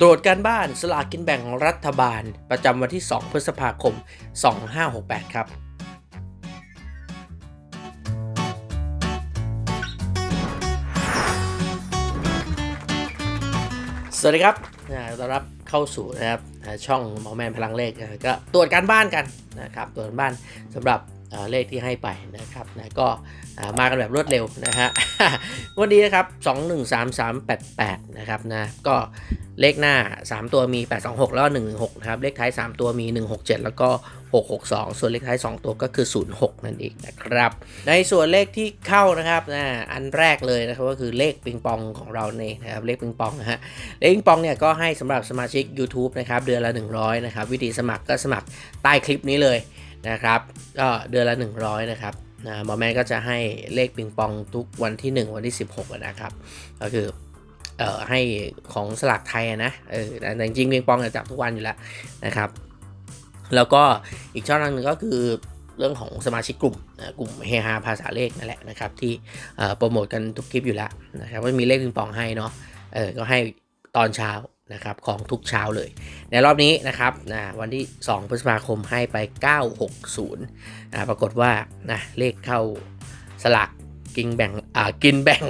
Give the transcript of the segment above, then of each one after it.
ตรวจการบ้านสลากกินแบ่งรัฐบาล ประจำวันที่ 2 พฤษภาคม 2568 ครับ สวัสดีครับต้อนรับเข้าสู่นะครับช่องหมอแมนพลังเลขก็ตรวจการบ้านกันนะครับตรวจการบ้านสำหรับ เลขที่ให้ไปนะครับนะก็มากันแบบรวดเร็วนะฮะวันนี้นะครับ 213388 นะครับนะก็เลขหน้า 3 ตัวมี 826 แล้วก็116 นะครับ เลขท้าย 3 ตัวมี 167 แล้วก็ 662 ส่วนเลขท้าย 2 ตัวก็คือ 06 นั่นเองนะครับ ในส่วนเลขที่เข้านะครับนะอันแรกเลยนะครับก็คือเลขปิงปองของเราเองนะครับเลขปิงปองนะฮะเลขปิงปองเนี่ยก็ให้สำหรับสมาชิก YouTube นะครับเดือนละ 100 นะครับ วิธีสมัครก็สมัครใต้คลิปนี้เลย นะครับก็เดือนละ 100 นะครับนะหมอแม่ก็จะให้เลขปิงปองทุกวันที่ 1 วันที่ 16 นะครับ ก็คือเอ่อให้ของสลากไทยนะเออแต่จริงๆปิงปองเนี่ยจับทุกวันอยู่แล้วนะครับ แล้วก็อีกช่องทางหนึ่งก็คือเรื่องของสมาชิกกลุ่มนะกลุ่มเฮฮาภาษาเลขนั่นแหละนะครับ ที่โปรโมทกันทุกคลิปอยู่แล้วนะครับว่ามีเลขปิงปองให้เนาะเออก็ให้ตอนเช้า นะครับของทุกเช้าเลย ในรอบนี้นะครับนะวันที่ 2 พฤษภาคมให้ไป 960นะปรากฏว่านะเลขเข้าสลากกิงแบ่งอ่ากินแบ่ง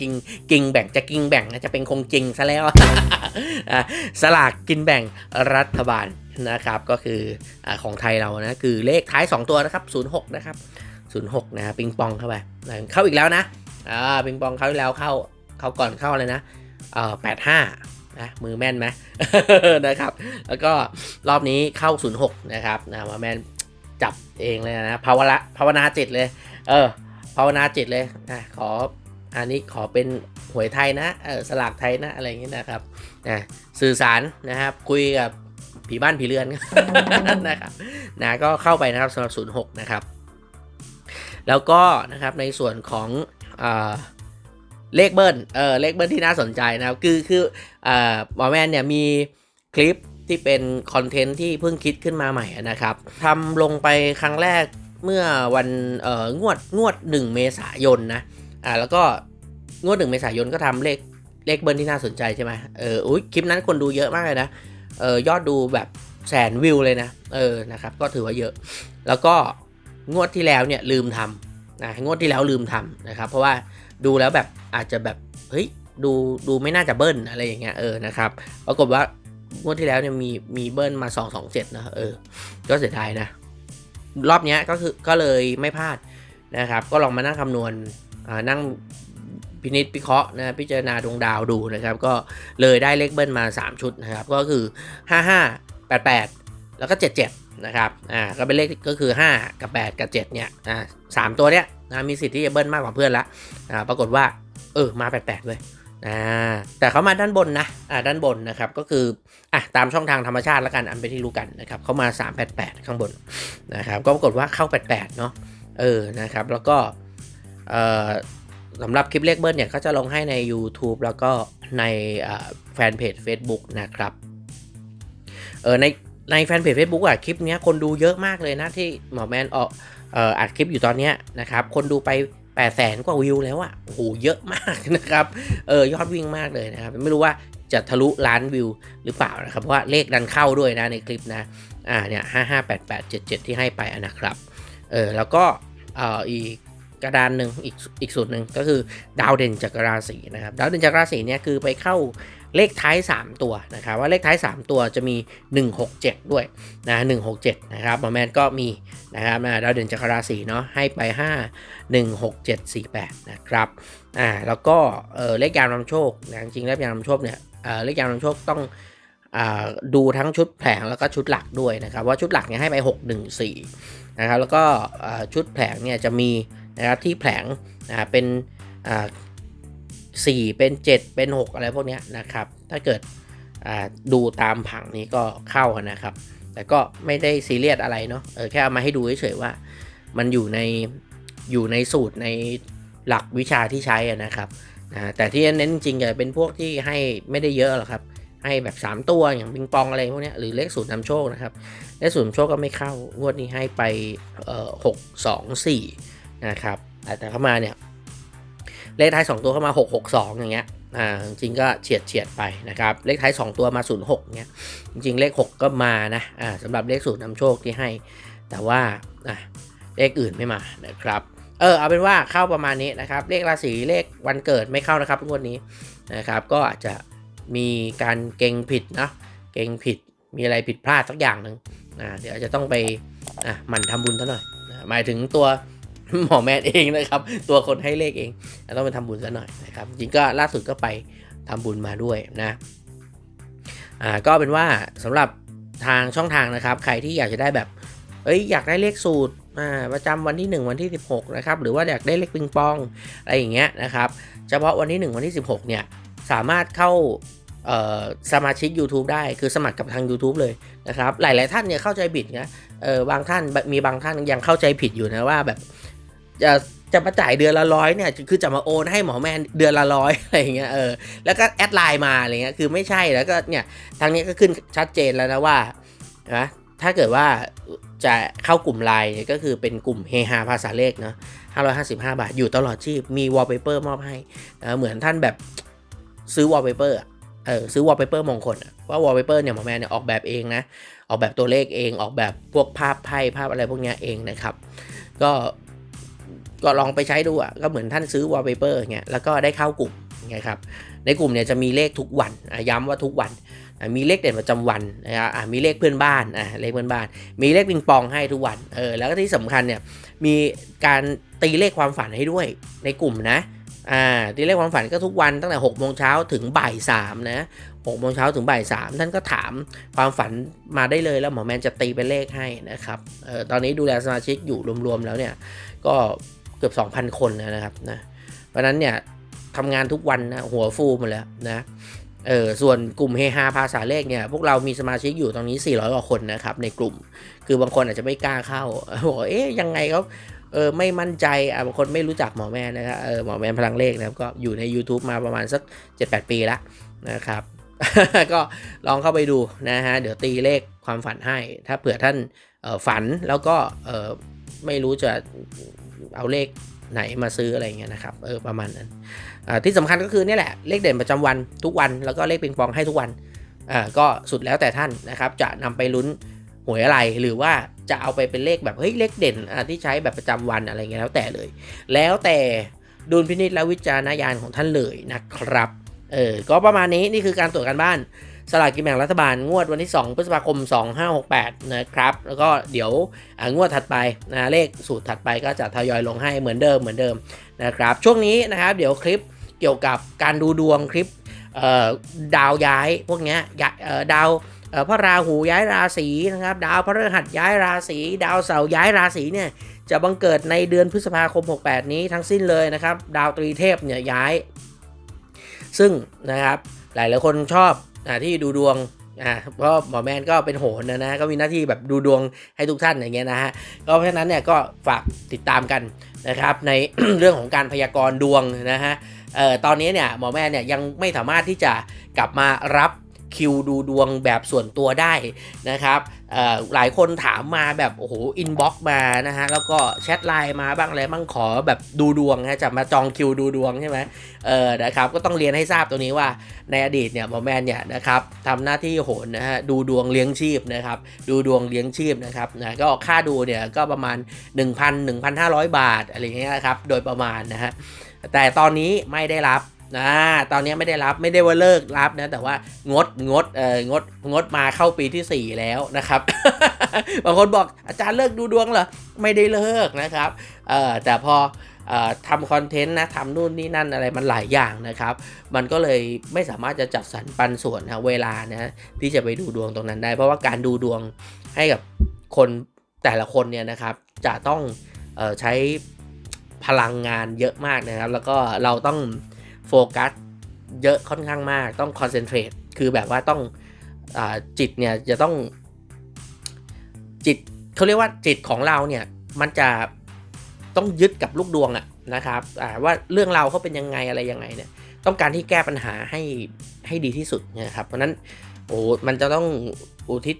กิงกิงแบ่งจะกิงแบ่งนะจะเป็นคงจริงซะแล้วอะสลากกินแบ่งรัฐบาลนะครับก็คืออาของไทยเรานะคือเลขท้าย 2 ตัวนะครับ06นะครับ06นะปิงปองเข้าไปเข้าอีกแล้วนะอ่าปิงปองเข้าอีกแล้วเข้าเข้าก่อนเข้าเลยนะเอ่อ85 นะมือแม่นไหมนะครับแล้วก็รอบนี้เข้า 06 นะครับนะมาแม่นจับเองเลยนะภาวนาภาวนาจิตเลย เออภาวนาจิตเลยนะขออันนี้ขอเป็นหวยไทยนะเออสลากไทยนะอะไรอย่างเงี้ยนะครับนะสื่อสารนะครับคุยกับผีบ้านผีเรือนนะครับนะก็เข้าไปนะครับสำหรับ 06 นะครับ แล้วก็นะครับในส่วนของอา เลขเบิ้ลเออเลขเบิ้ลที่น่าสนใจนะครับ คือคืออ่าหมอแมนเนี่ยมีคลิปที่เป็นคอนเทนต์ที่เพิ่งคิดขึ้นมาใหม่นะครับทำลงไปครั้งแรกเมื่อวันเอ่องวดงวด 1 เมษายนนะอ่าแล้วก็งวด 1 เมษายนก็ทำเลขเลขเบิ้ลที่น่าสนใจใช่ไหมเอออุ้ยคลิปนั้นคนดูเยอะมากเลยนะเออยอดดูแบบแสนวิวเลยนะเออนะครับก็ถือว่าเยอะ แล้วก็งวดที่แล้วเนี่ยลืมทำนะงวดที่แล้วลืมทำนะครับ เพราะว่า ดูแล้วแบบอาจจะแบบเฮ้ยดูดูไม่น่าจะเบิ้ลอะไรอย่างเงี้ยเออนะครับปรากฏว่างวดที่แล้วเนี่ยมีมีเบิ้ลมา 2 2 7นะเออ ก็เสียดายนะ รอบเนี้ยก็คือก็เลยไม่พลาดนะครับ ก็ลองมานั่งคำนวณอ่านั่งพินิจพิเคราะห์นะพิจารณาดวงดาวดูนะครับ ก็เลยได้เลขเบิ้ลมา 3 ชุดนะครับ ก็คือ 55 88 แล้วก็ 77 นะครับ อ่า ก็เป็นเลขก็คือ 5 กับ 8 กับ 7 เนี่ย อ่าสามตัวเนี้ยนะมีสิทธิ์ที่จะเบิ้ลมากกว่าเพื่อนละ อ่า ปรากฏว่า เออ มา 88 เลยอ่า แต่เขามาด้านบนนะ อ่า ด้านบนนะครับ ก็คือ อะ ตามช่องทางธรรมชาติแล้วกัน อันเป็นที่รู้กันนะครับ เขามา 388 ข้างบน นะครับ ก็ปรากฏว่าเข้า 88 เนาะ เออ นะครับ แล้วก็ เอ่อสำหรับคลิปเลขเบิ้ลเนี่ยเขาจะลงให้ใน YouTube แล้วก็ในแฟนเพจ Facebook นะครับ เออ ใน ในแฟนเพจ Facebook อะคลิปนี้คนดูเยอะมากเลยนะที่หมอแมนออกอัดคลิปอยู่ตอนนี้นะครับคนดูไป8 0 0แสนกว่าวิวแล้วอะโอ้โหเยอะมากนะครับเออยอดวิ่งมากเลยนะครับ ไม่รู้ว่าจะทะลุล้านวิวหรือเปล่านะครับเพราะว่าเลขดันเข้าด้วยนะในคลิปนะอ่าเนี่ยห้าห้าแปดแปดเจ็ดเจ็ดที่ให้ไปนะครับเออแล้วก็เอ่ออีกกระดานหนึ่งอีกอีกสูตรหนึ่งก็คือดาวเด่นจักรราศีนะครับ ดาวเด่นจักรราศีเนี่ยคือไปเข้า เลขท้าย 3 ตัวนะครับว่าเลขท้าย 3 ตัวจะมี 167 ด้วยนะ167นะครับหมอแมนก็มีนะครับนะดาวเด่นจักรราศีเนาะให้ไป 5 1 6 7 4 8นะครับอ่าแล้วก็เออเลขยามนำโชคนะจริงเลขยามนำโชคเนี่ยเออเลขยามนำโชคต้องอ่าดูทั้งชุดแผงแล้วก็ชุดหลักด้วยนะครับว่าชุดหลักเนี่ยให้ไป 6 1 4นะครับแล้วก็อ่าชุดแผงเนี่ยจะมีนะครับที่แผงอ่าเป็นอ่า 4 เป็น 7 เป็น 6 อะไรพวกนี้นะครับ ถ้าเกิดดูตามผังนี้ก็เข้านะครับ แต่ก็ไม่ได้ซีเรียสอะไรเนาะเออแค่เอามาให้ดูเฉยๆว่า มันอยู่ในอยู่ในสูตรในหลักวิชาที่ใช้นะครับนะแต่ที่เน้นจริงๆจะเป็นพวกที่ให้ไม่ได้เยอะหรอกครับให้แบบ 3 ตัวอย่างปิงปองอะไรพวกนี้หรือเลขสูตรนำโชคนะครับเลขสูตรนำโชคก็ไม่เข้างวดนี้ให้ไปเอ่อหกสองสี่นะครับแต่เข้ามาเนี่ย เลขท้าย 2 ตัวเข้ามา 662 อย่างเงี้ยอ่าจริงก็เฉียดเฉียดไปนะครับ เลขท้าย 2 ตัวมา 06เนี่ยจริงเลข 6 ก็มานะอ่าสำหรับเลขสูตรนำโชคที่ให้ แต่ว่าอะเลขอื่นไม่มานะครับเออเอาเป็นว่าเข้าประมาณนี้นะครับ เลขราศีเลขวันเกิดไม่เข้านะครับงวดนี้นะครับ ก็อาจจะมีการเก่งผิดนะเก่งผิดมีอะไรผิดพลาดสักอย่างหนึ่งอ่าเดี๋ยวจะต้องไปอะหมั่นทำบุญซะหน่อยนะหมายถึงตัว หมอแมนเองนะครับ ตัวคนให้เลขเองต้องไปทำบุญซะหน่อยนะครับ จริงก็ล่าสุดก็ไปทำบุญมาด้วยนะอ่าก็เป็นว่าสำหรับทางช่องทางนะครับ ใครที่อยากจะได้แบบเอ้ยอยากได้เลขสูตรอ่าประจำวันที่ 1 วันที่ 16 นะครับ หรือว่าอยากได้เลขปิงปองอะไรอย่างเงี้ยนะครับ เฉพาะวันที่ 1 วันที่ 16 เนี่ย สามารถเข้าสมาชิก YouTube ได้คือสมัครกับทาง YouTube เลยนะครับ หลาย ๆ ท่านเนี่ยเข้าใจผิดนะเออบางท่านมีบางท่านยังเข้าใจผิดอยู่นะว่าแบบ จะจะมาจ่ายเดือนละร้อยเนี่ยคือจะมาโอนให้หมอแมนเดือนละร้อยอะไรเงี้ยเออแล้วก็แอดไลน์มาอะไรเงี้ยคือไม่ใช่แล้วก็เนี่ยทางนี้ก็ขึ้นชัดเจนแล้วนะว่านะถ้าเกิดว่าจะเข้ากลุ่มไลน์เนี่ยก็คือเป็นกลุ่มเฮฮาภาษาเลขเนาะ555 บาท อยู่ตลอดชีพมีวอลเปเปอร์มอบให้นะเหมือนท่านแบบซื้อวอลเปเปอร์เออซื้อวอลเปเปอร์มงคลอะว่าวอลเปเปอร์เนี่ยหมอแมนเนี่ยออกแบบเองนะออกแบบตัวเลขเองออกแบบพวกภาพไพ่ภาพอะไรพวกเนี้ยเองนะครับ ก็ ก็ลองไปใช้ดูอะก็เหมือนท่านซื้อวอลเปเปอร์เงี้ยแล้วก็ได้เข้ากลุ่มไงครับในกลุ่มเนี่ยจะมีเลขทุกวันย้ำว่าทุกวันมีเลขเด่นประจำวันนะครับอะมีเลขเพื่อนบ้านอะเลขเพื่อนบ้าน มีเลขปิงปองให้ทุกวันเออแล้วก็ที่สำคัญเนี่ยมีการตีเลขความฝันให้ด้วยในกลุ่มนะอ่าตีเลขความฝันก็ทุกวันตั้งแต่6กโมงเช้าถึงบ่ายสามนะหกโมงเช้าถึงบ่ายสามท่านก็ถามความฝันมาได้เลยแล้วหมอแมนจะตีเป็นเลขให้นะครับเออตอนนี้ดูแลสมาชิกอยู่รวมๆแล้วเนี่ยก็ กือบ 2,000 คนนะครับนะเพราะนั้นเนี่ยทำงานทุกวันนะหัวฟูหมดแล้วนะเออส่วนกลุ่มเฮฮาภาษาเลขเนี่ยพวกเรามีสมาชิกอยู่ตรงนี้ 400กว่าคนนะครับในกลุ่ม คือบางคนอาจจะไม่กล้าเข้าบอกเอ๊ยยังไงเขาเออไม่มั่นใจอะบางคนไม่รู้จักหมอแม่นะครับเออหมอแม่พลังเลขนะครับก็อยู่ใน YouTube มาประมาณสัก 7-8 ปีแล้วนะครับก็ลองเข้าไปดูนะฮะเดี๋ยวตีเลขความฝันให้ ถ้าเผื่อท่านออฝันแล้วก็ออไม่รู้จะ เอาเลขไหนมาซื้ออะไรเงี้ยนะครับเออประมาณนั้นที่สำคัญก็คือเนี่ยแหละเลขเด่นประจำวันทุกวันแล้วก็เลขปิงปองให้ทุกวันอ่าก็สุดแล้วแต่ท่านนะครับจะนำไปลุ้นหวยอะไรหรือว่าจะเอาไปเป็นเลขแบบเฮ้ยเลขเด่นที่ใช้แบบประจำวันอะไรเงี้ยแล้วแต่เลย แล้วแต่ดุลพินิจและวิจารณญาณของท่านเลยนะครับเออก็ประมาณนี้นี่คือการตรวจการบ้าน สลากกินแบ่งรัฐบาลงวดวันที่ 2 พฤษภาคม 2568 นะครับ แล้วก็เดี๋ยวงวดถัดไปนะเลขสูตรถัดไปก็จะทยอยลงให้เหมือนเดิมเหมือนเดิมนะครับ ช่วงนี้นะครับเดี๋ยวคลิปเกี่ยวกับการดูดวงคลิปดาวย้ายพวกนี้ดาวพระราหูย้ายราศีนะครับ ดาวพระฤหัสย้ายราศีดาวเสาร์ย้ายราศีเนี่ยจะบังเกิดในเดือนพฤษภาคม 68 นี้ทั้งสิ้นเลยนะครับ ดาวตรีเทพเนี่ยย้าย ซึ่งนะครับหลายหลายคนชอบ ที่ดูดวงอ่าเพราะหมอแมนก็เป็นโหนนะนะก็มีหน้าที่แบบดูดวงให้ทุกท่านอย่างเงี้ยนะฮะก็เพราะฉะนั้นเนี่ยก็ฝากติดตามกันนะครับในเรื่องของการพยากรณ์ดวงนะฮะเอ่อตอนนี้เนี่ยหมอแมนเนี่ยยังไม่สามารถที่จะกลับมารับ คิวดูดวงแบบส่วนตัวได้นะครับหลายคนถามมาแบบโอ้โหอินบ็อกมานะฮะแล้วก็แชทไลน์มาบ้างอะไรบ้างขอแบบดูดวงนะจะมาจองคิวดูดวงใช่ไหมเออนะครับก็ต้องเรียนให้ทราบตรงนี้ว่าในอดีตเนี่ยหมอแมนเนี่ยนะครับทำหน้าที่โหนนะฮะดูดวงเลี้ยงชีพนะครับดูดวงเลี้ยงชีพนะครับนะก็ค่าดูเนี่ยก็ประมาณ 1,000 1,500 บาทอะไรอย่างเงี้ยครับโดยประมาณนะฮะแต่ตอนนี้ไม่ได้รับ นะตอนนี้ไม่ได้รับไม่ได้ว่าเลิกรับนะแต่ว่างดงดเอองดงดมาเข้าปีทีสี่ 4 แล้วนะครับ บางคนบอกอาจารย์เลิกดูดวงเหรอไม่ได้เลิกนะครับเออแต่พอเอ่อทำคอนเทนต์นะทำนู่นนี่นั่นอะไรมันหลายอย่างนะครับ มันก็เลยไม่สามารถจะจัดสรรปันส่วนนะเวลานะที่จะไปดูดวงตรงนั้นได้ เพราะว่าการดูดวงให้กับคนแต่ละคนเนี่ยนะครับ จะต้องออใช้พลังงานเยอะมากนะครับ แล้วก็เราต้อง โฟกัสเยอะค่อนข้างมากต้องคอนเซนเทรตคือแบบว่าต้องอจิตเนี่ยจะต้องจิตเขาเรียกว่าจิตของเราเนี่ยมันจะต้องยึดกับลูกดวงอะนะครับว่าเรื่องเราเขาเป็นยังไงอะไรยังไงเนี่ยต้องการที่แก้ปัญหาให้ให้ดีที่สุดนะครับ เพราะนั้นโอ้มันจะต้องอุทิศ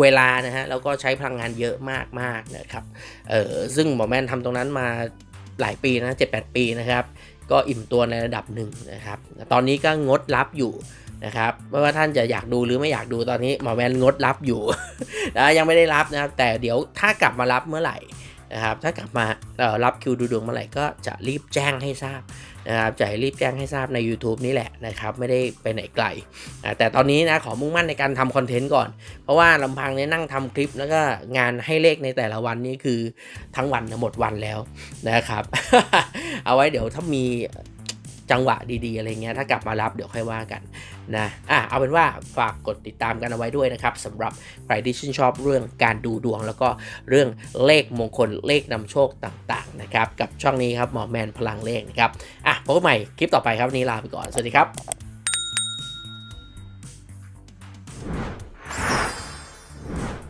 เวลานะฮะแล้วก็ใช้พลังงานเยอะมากมากนะครับเออซึ่งหมอแมนทำตรงนั้นมาหลายปีนะเจ็ดแปดปีนะครับ ก็อิ่มตัวในระดับหนึ่งนะครับ ตอนนี้ก็งดรับอยู่นะครับไม่ว่าท่านจะอยากดูหรือไม่อยากดูตอนนี้หมอแมนงดรับอยู่นะยังไม่ได้รับนะครับ แต่เดี๋ยวถ้ากลับมารับเมื่อไหร่นะครับ ถ้ากลับมารับคิวดูดวงเมื่อไหร่ก็จะรีบแจ้งให้ทราบ นะครับจะรีบแจ้งให้ทราบใน YouTube นี่แหละนะครับไม่ได้ไปไหนไกล แต่ตอนนี้นะขอมุ่งมั่นในการทำคอนเทนต์ก่อน เพราะว่าลำพังเนี่ยนั่งทำคลิปแล้วก็งานให้เลขในแต่ละวันนี่คือทั้งวันหมดวันแล้วนะครับ เอาไว้เดี๋ยวถ้ามี จังหวะดีๆอะไรเงี้ยถ้ากลับมารับเดี๋ยวค่อยว่ากันนะอะเอาเป็นว่าฝากกดติดตามกันเอาไว้ด้วยนะครับสำหรับใครที่ชื่นชอบเรื่องการดูดวง แล้วก็เรื่องเลขมงคลเลขนำโชคต่างๆนะครับกับช่องนี้ครับหมอแมนพลังเลขนะครับอะพบกันใหม่คลิปต่อไปครับวันนี้ลาไปก่อนสวัสดีครับ